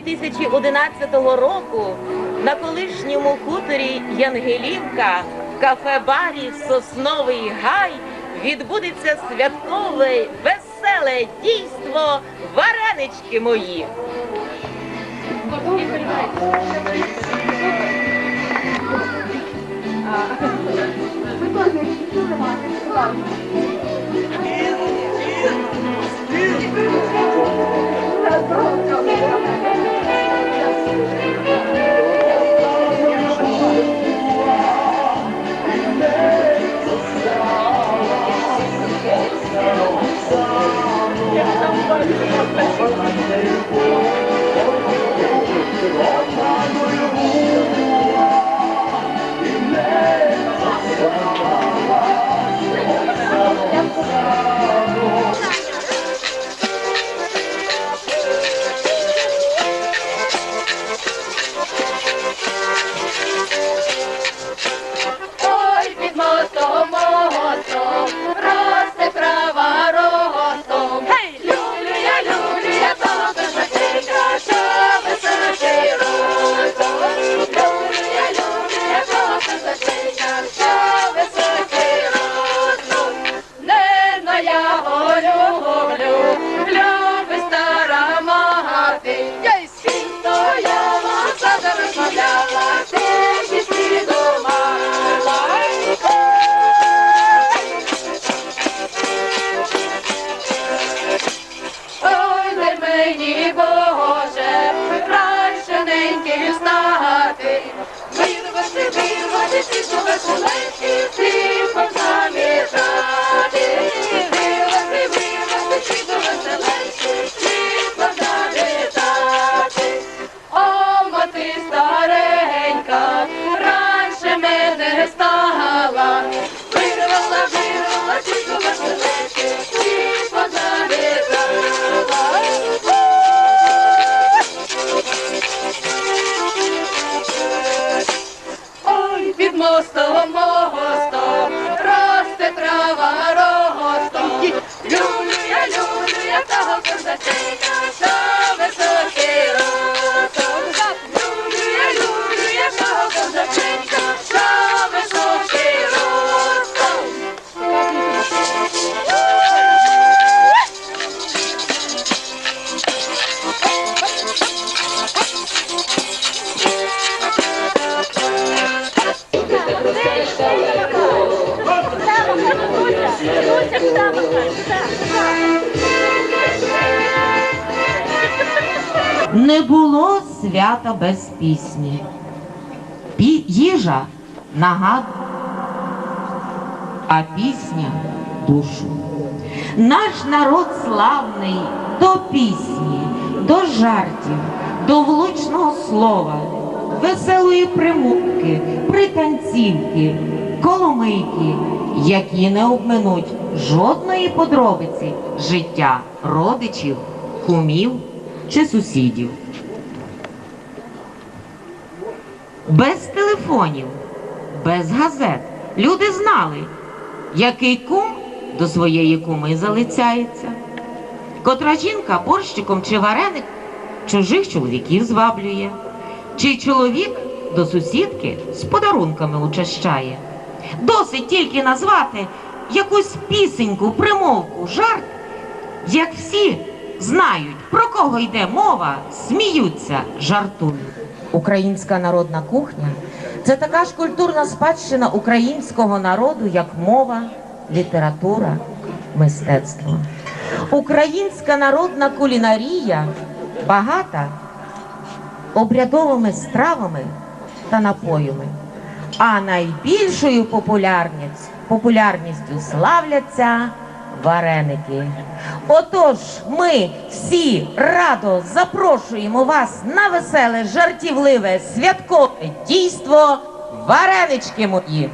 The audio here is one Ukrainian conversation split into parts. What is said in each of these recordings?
2011 року на колишньому хуторі Янгелівка в кафе-барі Сосновий Гай відбудеться святкове веселе дійство Варенички мої. Ой, стати. Вирвати, вирвати, ці веселенькі, тихо Не було свята без пісні. Пі- їжа нагадує, а пісня душу. Наш народ славний до пісні, до жартів, до влучного слова, веселої примовки, пританцівки, коломийки, які не обминуть жодної подробиці життя родичів, кумів чи сусідів. Без телефонів, без газет люди знали, який кум до своєї куми залицяється, котра жінка борщиком чи вареник чужих чоловіків зваблює, чий чоловік до сусідки з подарунками учащає. Досить тільки назвати якусь пісеньку, примовку, жарт, як всі знають, про кого йде мова, сміються, жартують. Українська народна кухня це така ж культурна спадщина українського народу, як мова, література, мистецтво. Українська народна кулінарія багата обрядовими стравами та напоями. А найбільшою популярність, популярністю славляться вареники. Отож, ми всі радо запрошуємо вас на веселе, жартівливе, святкове дійство варенички мої.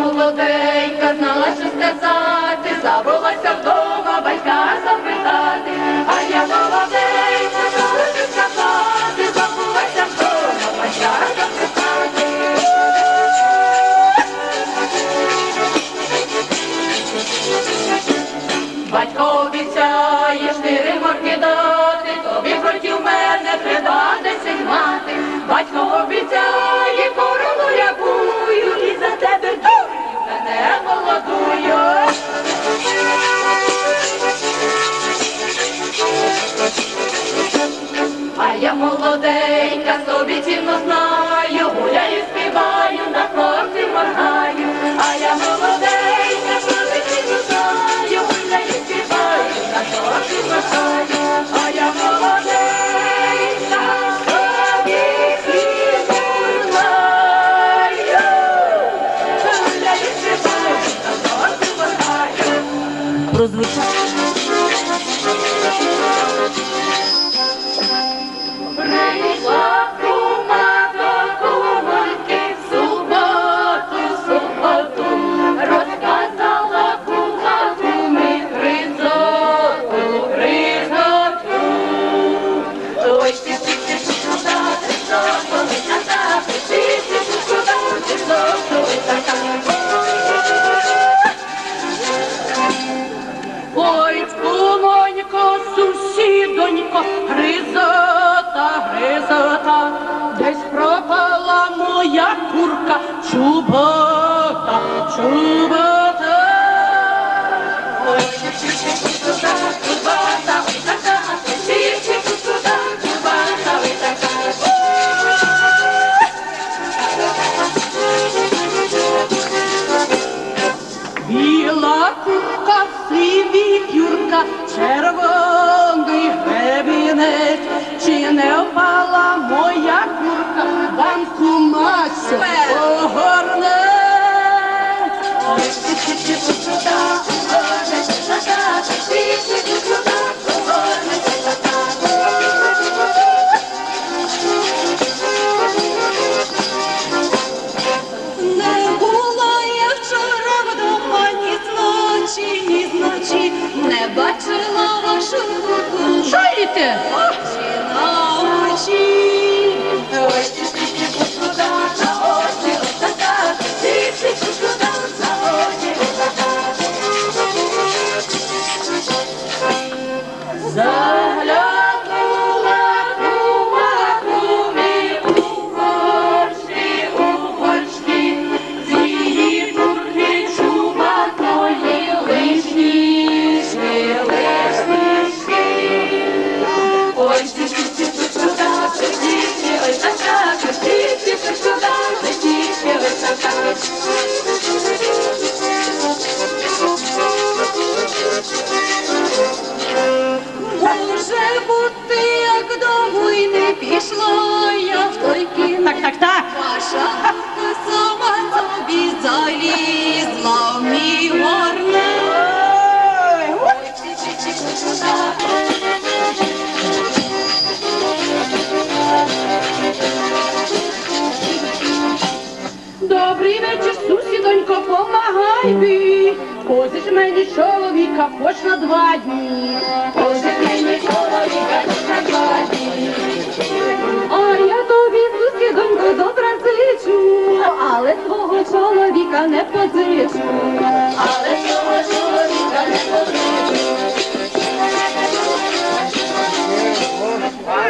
молоденька, знала, що сказати. Тихенька собі тімно знає. Ай, козиш мені чоловіка, хоч на два дні. Козиш мені чоловіка, хоч на два дні. А я тобі пусті доньку добре зичу, але твого чоловіка не позичу. Але твого чоловіка не позичу.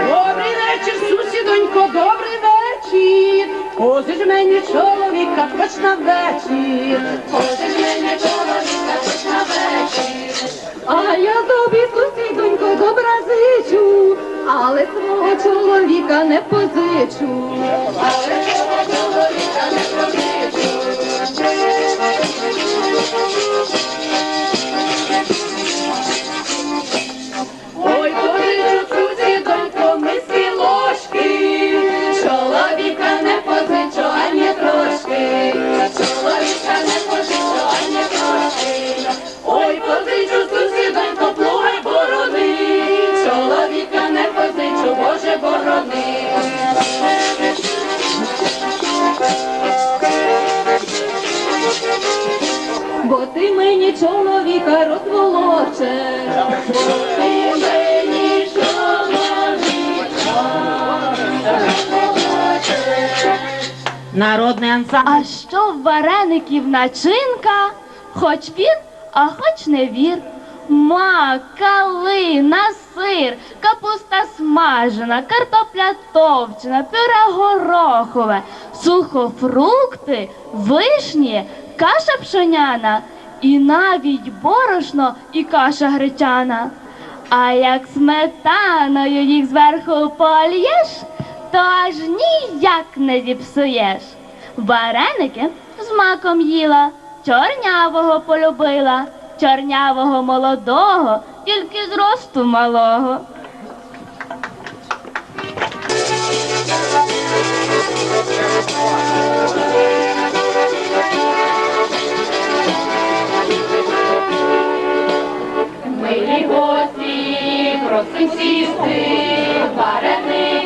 Добрий вечір, сусі, сусідонько, добрий вечір. Козиш мені чоловіка чоловіка, хоч на вечір, хочеш мене чоловіка, хоч на вечір, а я тобі сусідонько добра зичу, але свого чоловіка не позичу, але свого чоловіка не позичу. Народний ансамбль. А що в вареників начинка? Хоч вір, а хоч не вір. Мак, калина, сир, капуста смажена, картопля товчена, пюре горохове, сухофрукти, вишні, каша пшоняна і навіть борошно і каша гречана. А як сметаною їх зверху польєш, то аж ніяк не зіпсуєш. Вареники з маком їла, чорнявого полюбила, чорнявого молодого, тільки зросту малого. Thank you. милі гості, просим сісти, варений.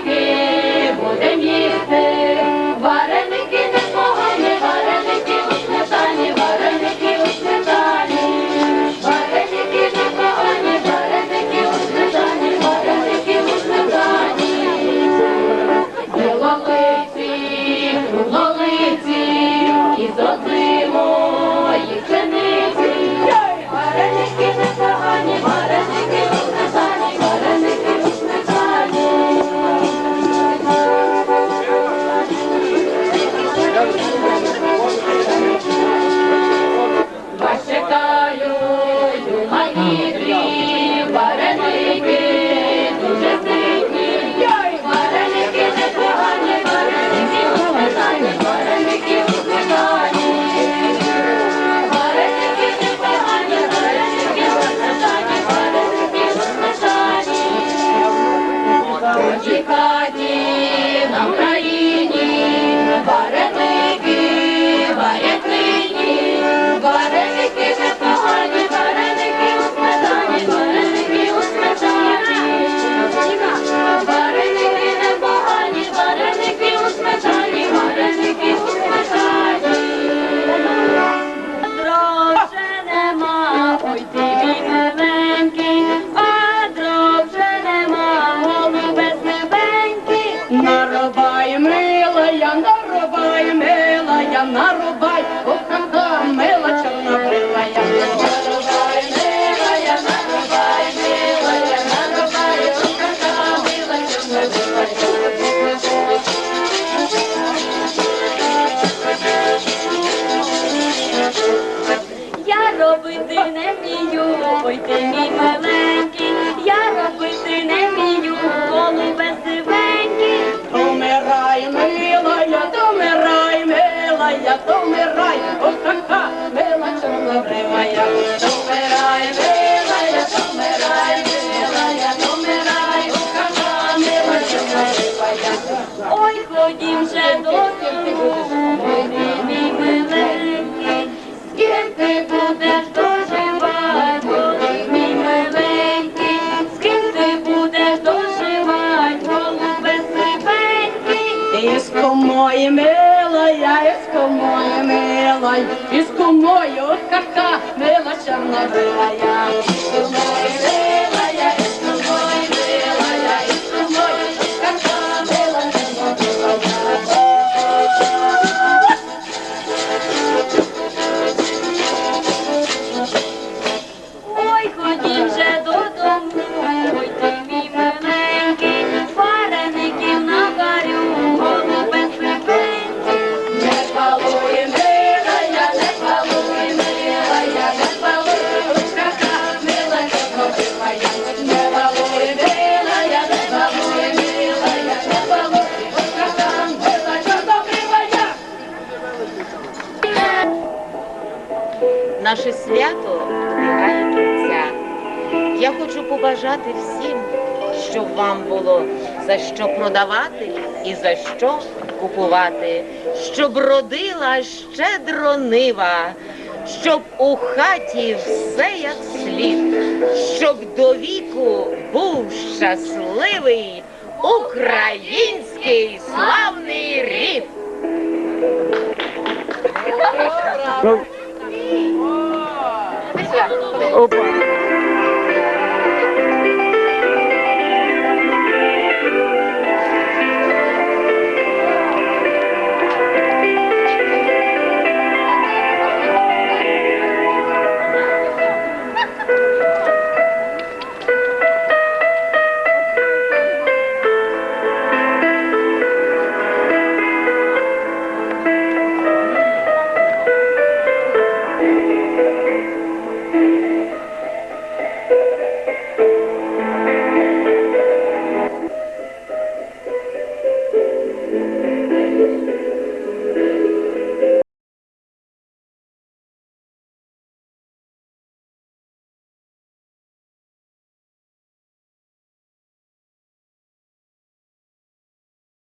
Ой, ти мій миленький, я робити не вмію, голубе сивенький. Умирай, милая, домирай, милая, домирай, ох ха-ха, мила я Домирай, милая, домирай, милая, домирай, ох ха-ха, мила чорнобривая. Ой, ходім же до I'm not really young. за що продавати і за що купувати, щоб родила щедро нива, щоб у хаті все як слід, щоб до віку був щасливий український славний рід. Опа!